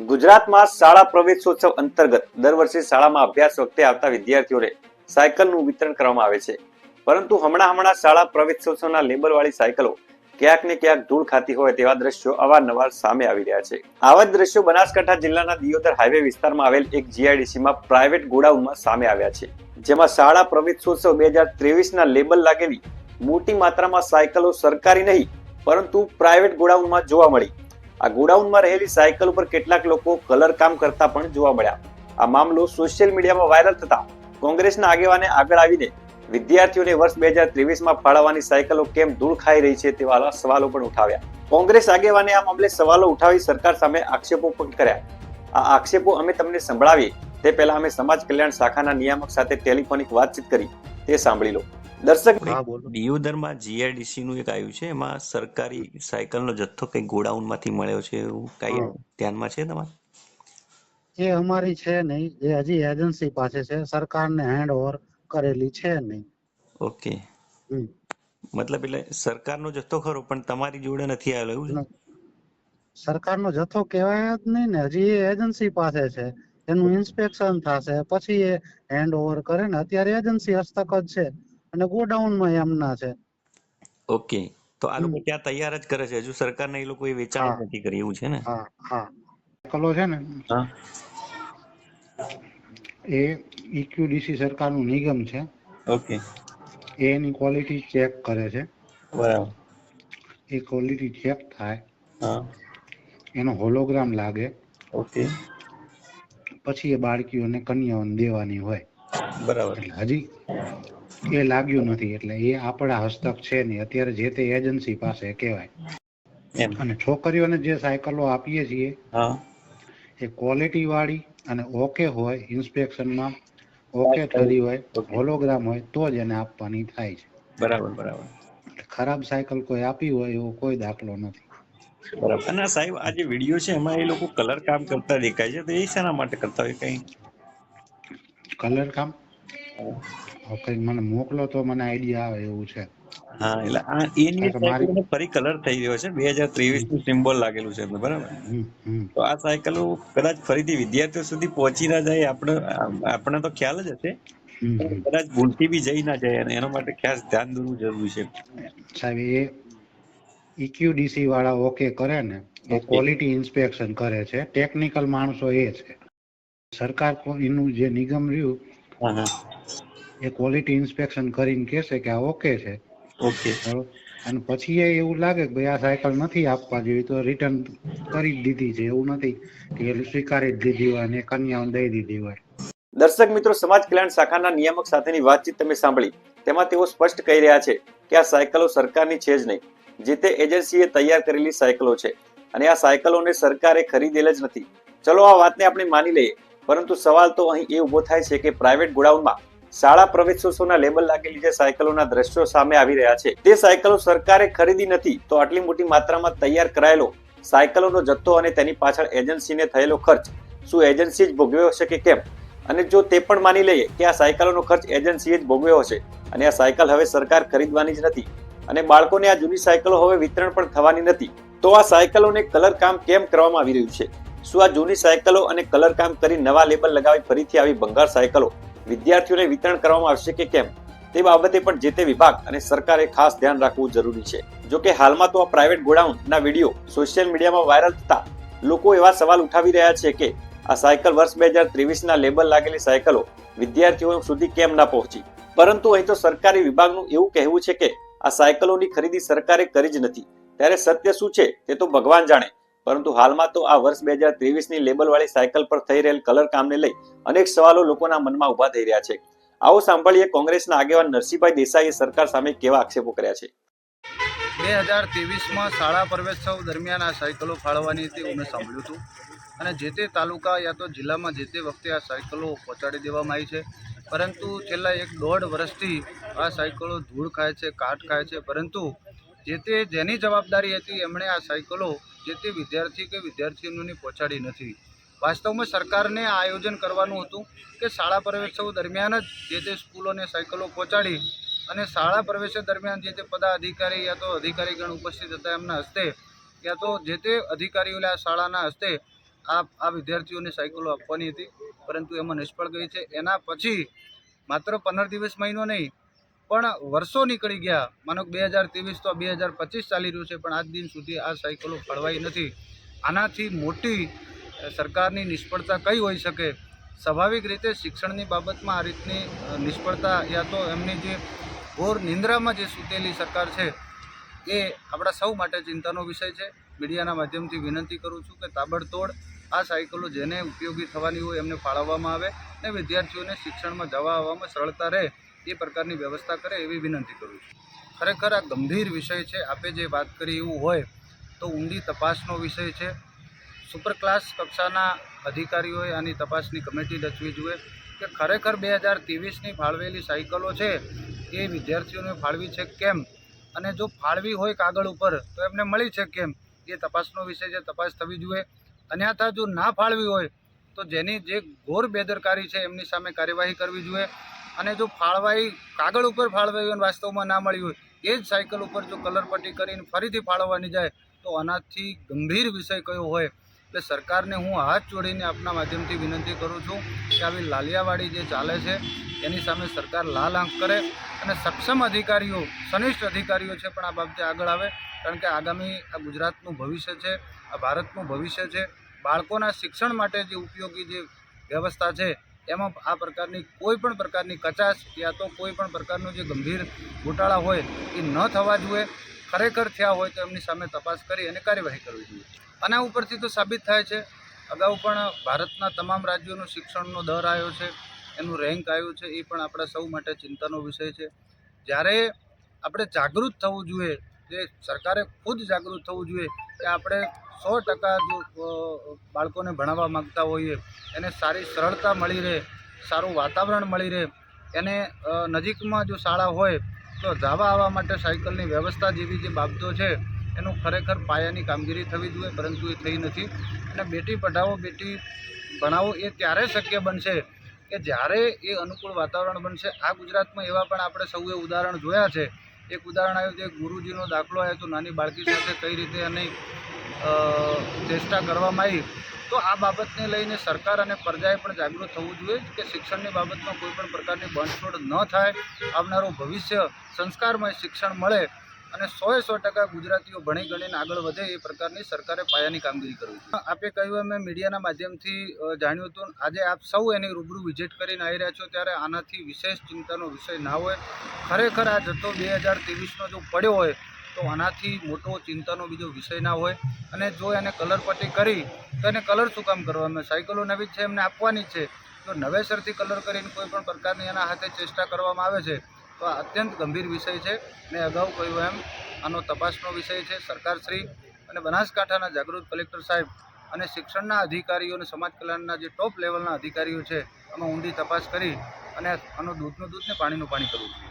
ગુજરાતમાં શાળા પ્રવેશોત્સવ અંતર્ગત દર વર્ષે શાળામાં અભ્યાસ વખતે આવતા વિદ્યાર્થીઓને સાયકલનું વિતરણ કરવામાં આવે છે. પરંતુ હમણાં હમણાં શાળા પ્રવેશોત્સવના લેબલવાળી સાયકલો ક્યાંક ને ક્યાંક ધૂળ ખાતી હોય તેવા દ્રશ્યો અવારનવાર સામે આવી રહ્યા છે. આવા જ દ્રશ્યો બનાસકાંઠા જિલ્લાના દિયોદર હાઈવે વિસ્તારમાં આવેલ એક જીઆઈડીસીમાં પ્રાઇવેટ ગોડાઉનમાં સામે આવ્યા છે. જેમાં શાળા પ્રવેશોત્સવ બે હજાર ત્રેવીસના લેબલ લાગેલી મોટી માત્રામાં સાયકલો સરકારી નહીં, પરંતુ પ્રાઇવેટ ગોડાઉનમાં જોવા મળી. આ ગોડાઉનમાં રહેલી સાયકલ ઉપર કેટલાક લોકો કલર કામ કરતા પણ જોવા મળ્યા. આ મામલો સોશિયલ મીડિયામાં વાયરલ થતા કોંગ્રેસના આગેવાને આગળ આવીને વિદ્યાર્થીઓને વર્ષ બે હજાર ત્રેવીસમાં ફાળવવાની સાયકલો કેમ ધૂળ ખાઈ રહી છે તેવા સવાલો પણ ઉઠાવ્યા. કોંગ્રેસ આગેવાને આ મામલે સવાલો ઉઠાવી સરકાર સામે આક્ષેપો પણ કર્યા. આ આક્ષેપો અમે તમને સંભળાવીએ. તે પહેલા અમે સમાજ કલ્યાણ શાખાના નિયામક સાથે ટેલિફોનિક વાતચીત કરી. તે સાંભળી લો. દર્શક હા બોલો. દિયોદરમાં જીઆઈડીસી નું એક આવ્યું છે એમાં સરકારી સાયકલનો જથ્થો કઈ ગોડાઉનમાંથી મળ્યો છે એવું કઈ ધ્યાનમાં છે તમારે? એ અમારી છે નહીં એ હજી એજન્સી પાસે છે સરકારને હેન્ડ ઓવર કરેલી છે નહીં. ઓકે. મતલબ એટલે સરકારનો જથ્થો ખરો પણ તમારી જોડે નથી આવેલો એવું છે? સરકારનો જથ્થો કહેવાય જ નહીં ને હજી એ એજન્સી પાસે છે. એનું ઇન્સ્પેક્શન થશે પછી એ હેન્ડ ઓવર કરે ને અત્યારે એજન્સી હસ્તક જ છે. અને ગોડાઉનમાં એમના છે. ઓકે. તો આ લોકો ત્યાં તૈયાર જ કરે છે. હજુ સરકારને એ લોકો એ વેચાણ નથી કરી એવું છે ને? હા હા. કલો છે ને. એ ઈક્યુડીસી સરકારનું નિગમ છે. ઓકે. એ એની ક્વોલિટી ચેક કરે છે. બરાબર. એ ક્વોલિટી ચેક થાય. હા. એનો હોલોગ્રામ લાગે. ઓકે. પછી એ બાળકીઓને કન્યાઓને દેવાની હોય. બરાબર. હજી એ લાગ્યું નથી એટલે એ આપણા હસ્તક છે નહીં અત્યારે જે તે એજન્સી પાસે કહેવાય. અને છોકરીઓને જે સાયકલો આપીએ છીએ એ ક્વોલિટી વાળી અને ઓકે હોય ઇન્સ્પેક્શનમાં ઓકે થતી હોય હોલોગ્રામ હોય તો જ એને આપવાની થાય છે. બરાબર બરાબર. ખરાબ સાયકલ કોઈ આપી હોય એવો કોઈ દાખલો નથી. બરાબર. અને સાહેબ આ જે વીડિયો છે એમાં એ લોકો કલર કામ કરતા દેખાય છે તો એ શેના માટે કરતા હોય કઈ? કલર કામ? કંઈક મને મોકલો તો મને આઈડિયા આવે એવું છે. હા એટલે આ એની સાયકલ ફરી કલર થઈ રહ્યો છે. બે હજાર ત્રેવીસનું સિમ્બોલ લાગેલું છે બરાબર? તો આ સાયકલ કદાચ ફરીથી વિદ્યાર્થીઓ સુધી પહોંચી ના જાય આપણે આપણે તો ખ્યાલ જ હશે. કદાચ ભૂલથી બી જઈ ના જાય અને એના માટે ખાસ ધ્યાન દોરવું જરૂરી છે. સાહેબ એ ઈક્યુડીસી વાળા ઓકે કરે ને એ ક્વોલિટી ઇન્સ્પેક્શન કરે છે. ટેકનિકલ માણસો એ છે. સરકાર એનું જે નિગમ રહ્યું એ ક્વોલિટી ઇન્સ્પેક્શન કરીને કહેશે કે આ ઓકે છે. ઓકે અને પછી એ એવું લાગે કે ભાઈ આ સાયકલ નથી આપવા જેવી તો રિટર્ન કરી જ દીધી છે. એવું નથી કે એ સ્વીકારી જ દીધી હોય અને કન્યાઓને દઈ દીધી હોય. દર્શક મિત્રો સમાજ કલ્યાણ શાખાના નિયામક સાથેની વાતચીત તમે સાંભળી. તેમાં તેઓ સ્પષ્ટ કહી રહ્યા છે કે આ સાયકલો સરકારની છે જ નહીં. જે તે એજન્સીએ તૈયાર કરેલી સાયકલો છે. અને આ સાયકલોને સરકારે ખરીદેલ જ નથી. ચલો આ વાતને આપણે માની લઈએ. પરંતુ સવાલ તો અહીં એ ઊભો થાય છે કે પ્રાઇવેટ ગોડાઉનમાં શાળા પ્રવેશોત્સવના લેબલ લાગેલી જે સાયકલોના દ્રશ્યો સામે આવી રહ્યા છે. તે સાયકલો સરકારે ખરીદી નથી તો આટલી મોટી માત્રામાં તૈયાર કરાયેલો સાયકલોનો જથ્થો અને તેની પાછળ એજન્સીને થયેલો ખર્ચ. શું એજન્સી જ ભોગવ્યો હશે કે કેમ? અને જો તે પણ માની લઈએ કે આ સાયકલોનો ખર્ચ એજન્સીએ જ ભોગવ્યો હશે અને આ સાયકલ હવે સરકાર ખરીદવાની જ નથી અને બાળકોને આ જૂની સાયકલો હવે વિતરણ પણ થવાની નથી, તો આ સાયકલોને કલર કામ કેમ કરવામાં આવી રહ્યું છે? શું આ જૂની સાયકલો અને કલર કામ કરી નવા લેબલ લગાવી ફરીથી આવી ભંગાર સાયકલો વિદ્યાર્થીઓને વિતરણ કરવામાં આવશે કે કેમ? તે બાબતે પણ જે તે વિભાગ અને સરકારે ખાસ ધ્યાન રાખવું જરૂરી છે. જો કે હાલમાં તો આ પ્રાઇવેટ ગોડાઉનના વીડિયો સોશિયલ મીડિયામાં વાયરલ થતા લોકો એવા સવાલ ઉઠાવી રહ્યા છે કે આ સાયકલ વર્ષ બે હજાર ત્રેવીસના લેબલ લાગેલી સાયકલો વિદ્યાર્થીઓ સુધી કેમ ના પહોંચી? પરંતુ અહીં તો સરકારી વિભાગનું એવું કહેવું છે કે આ સાયકલોની ખરીદી સરકારે કરી જ નથી. ત્યારે સત્ય શું છે તે તો ભગવાન જાણે. પરંતુ હાલમાં તો આ વર્ષ બે હજાર ત્રેવીસની લેબલવાળી સાયકલ પર થઈ રહેલ કલર કામને લઈ અનેક સવાલો લોકોના મનમાં ઊભા થઈ રહ્યા છે. આવો સાંભળીએ કોંગ્રેસના આગેવાન નરસિંહભાઈ દેસાઈએ સરકાર સામે કેવા આક્ષેપો કર્યા છે. બે હજાર ત્રેવીસમાં શાળા પ્રવેશોત્સવ દરમિયાન આ સાયકલો ફાળવવાની હતી મેં સાંભળ્યું હતું. અને જે તે તાલુકા યા તો જિલ્લામાં જે તે વખતે આ સાયકલો પહોંચાડી દેવામાં આવી છે. પરંતુ છેલ્લા એક દોઢ વર્ષથી આ સાયકલો ધૂળ ખાય છે, કાટ ખાય છે. પરંતુ જે તે જેની જવાબદારી હતી, એમણે આ સાયકલો જે તે વિદ્યાર્થી કે વિદ્યાર્થીઓને પહોંચાડી નથી. વાસ્તવમાં સરકારને આયોજન કરવાનું હતું કે શાળા પ્રવેશો દરમિયાન જ જે તે સ્કૂલોને સાયકલો પહોંચાડી અને શાળા પ્રવેશ દરમિયાન જે તે પદાધિકારી યા તો અધિકારીગણ ઉપસ્થિત હતા એમના હસ્તે યા તો જે તે અધિકારીઓને આ શાળાના હસ્તે આ આ વિદ્યાર્થીઓને સાયકલો આપવાની હતી. પરંતુ એમાં નિષ્ફળ ગઈ છે. એના પછી માત્ર પંદર દિવસ મહિનો નહીં પણ વર્ષો નીકળી ગયા. માનો બે હજાર ત્રેવીસ તો બે હજાર પચીસ ચાલી રહ્યું છે, પણ આજ દિન સુધી આ સાયકલો ફળવાઈ નથી. આનાથી મોટી સરકારની નિષ્ફળતા કઈ હોઈ શકે? સ્વાભાવિક રીતે શિક્ષણની બાબતમાં આ રીતની નિષ્ફળતા યા તો એમની જે ઘોર નિંદ્રામાં જે સૂતેલી સરકાર છે, એ આપણા સૌ માટે ચિંતાનો વિષય છે. મીડિયાના માધ્યમથી વિનંતી કરું છું કે તાબડતોડ આ સાયકલો જેને ઉપયોગી થવાની હોય એમને ફાળવવામાં આવે અને વિદ્યાર્થીઓને શિક્ષણમાં જવા આવવામાં સરળતા રહે. એ પ્રકારની વ્યવસ્થા કરે એવી વિનંતી કરું છું. ખરેખર આ ગંભીર વિષય છે. આપે જે વાત કરી એવું હોય તો ઊંડી તપાસનો વિષય છે. સુપર ક્લાસ કક્ષાના અધિકારીઓએ આની તપાસની કમિટી રચવી જોઈએ કે ખરેખર બે હજાર ત્રેવીસની ફાળવેલી સાયકલો છે એ વિદ્યાર્થીઓને ફાળવી છે કેમ? અને જો ફાળવી હોય કાગળ ઉપર તો એમને મળી છે કેમ? એ તપાસનો વિષય છે. તપાસ થવી જોઈએ. અન્યથા જો ના ફાળવી હોય તો જેની જે ઘોર બેદરકારી છે એમની સામે કાર્યવાહી કરવી જોઈએ. અને જો ફાળવાઈ, કાગળ ઉપર ફાળવાઈ અને વાસ્તવમાં ના મળ્યું હોય, એ જ સાયકલ ઉપર જો કલર પટ્ટી કરીને ફરીથી ફાળવવાની જાય, તો આનાથી ગંભીર વિષય કયો હોય? એટલે સરકારને હું હાથ જોડીને આપના માધ્યમથી વિનંતી કરું છું કે આવી લાલિયાવાડી જે ચાલે છે, એની સામે સરકાર લાલ આંખ કરે અને સક્ષમ અધિકારીઓ, સનિષ્ઠ અધિકારીઓ છે પણ આ બાબતે આગળ આવે, કારણ કે આગામી આ ગુજરાતનું ભવિષ્ય છે, આ ભારતનું ભવિષ્ય છે, બાળકોના શિક્ષણ માટે જે ઉપયોગી જે વ્યવસ્થા છે એમાં આ પ્રકારની કોઈ પણ પ્રકારની કચાશ યા તો કોઈ પણ પ્રકારનું જે ગંભીર ગોટાળા હોય એ ન થવા જોઈએ. ખરેખર થયા હોય તો એમની સામે તપાસ કરી અને કાર્યવાહી કરવી જોઈએ. આના ઉપરથી તો સાબિત થાય છે, અગાઉ પણ ભારતના તમામ રાજ્યોનો શિક્ષણનો દર આવ્યો છે, એનું રેન્ક આવ્યું છે, એ પણ આપણા સૌ માટે ચિંતાનો વિષય છે. જ્યારે આપણે જાગૃત થવું જોઈએ જે સરકારે ખુદ જાગૃત થવું જોઈએ કે આપણે સો ટકા જો બાળકોને ભણાવવા માગતા હોઈએ, એને સારી સરળતા મળી રહે, સારું વાતાવરણ મળી રહે, એને નજીકમાં જો શાળા હોય, તો જવા આવવા માટે સાયકલની વ્યવસ્થા જેવી જે બાબતો છે, એનું ખરેખર પાયાની કામગીરી થવી જોઈએ, પરંતુ એ થઈ નથી. અને બેટી પઢાવો, બેટી ભણાવો એ ત્યારે શક્ય બનશે કે જ્યારે એ અનુકૂળ વાતાવરણ બનશે. આ ગુજરાતમાં એવા પણ આપણે સૌએ ઉદાહરણ જોયા છે એક ઉદાહરણ આવ્યું કે ગુરુજીનો દાખલો આવ્યો તો નાની બાળકી સાથે કઈ રીતે એની ચેષ્ટા કરવામાં આવી? તો આ બાબતને લઈને સરકાર અને પ્રજાએ પણ જાગૃત થવું જોઈએ કે શિક્ષણની બાબતમાં કોઈ પણ પ્રકારની બંધછોડ ન થાય, આવનારું ભવિષ્ય સંસ્કારમય શિક્ષણ મળે અને સોએ સો ટકા ગુજરાતીઓ ભણી ગણીને આગળ વધે એ પ્રકારની સરકારે પાયાની કામગીરી કરવી આપે કહ્યું અમે મીડિયાના માધ્યમથી જાણ્યું હતું, આજે આપ સૌ એની રૂબરૂ વિઝિટ કરીને આવી રહ્યા છો ત્યારે આનાથી વિશેષ ચિંતાનો વિષય ના હોય. ખરેખર આ જથ્થો બે હજાર ત્રેવીસનો જો પડ્યો હોય, તો આનાથી મોટો ચિંતાનો બીજો વિષય ના હોય. અને જો એને કલર પટ્ટી કરી, તો એને કલર શું કામ કરવામાં સાયકલો નવી છે, એમને આપવાની છે. તો નવેસરથી કલર કરીને કોઈ પણ પ્રકારની એના હાથે ચેષ્ટા કરવામાં આવે છે તો આ અત્યંત ગંભીર વિષય છે મેં અગાઉ કહ્યું એમ, આનો તપાસનો વિષય છે. સરકારશ્રી અને બનાસકાંઠાના જાગૃત કલેક્ટર સાહેબ અને શિક્ષણના અધિકારીઓ અને સમાજ કલ્યાણના જે ટોપ લેવલના અધિકારીઓ છે એમાં ઊંડી તપાસ કરી અને આનું દૂધનું દૂધ ને પાણીનું પાણી કરવું જોઈએ.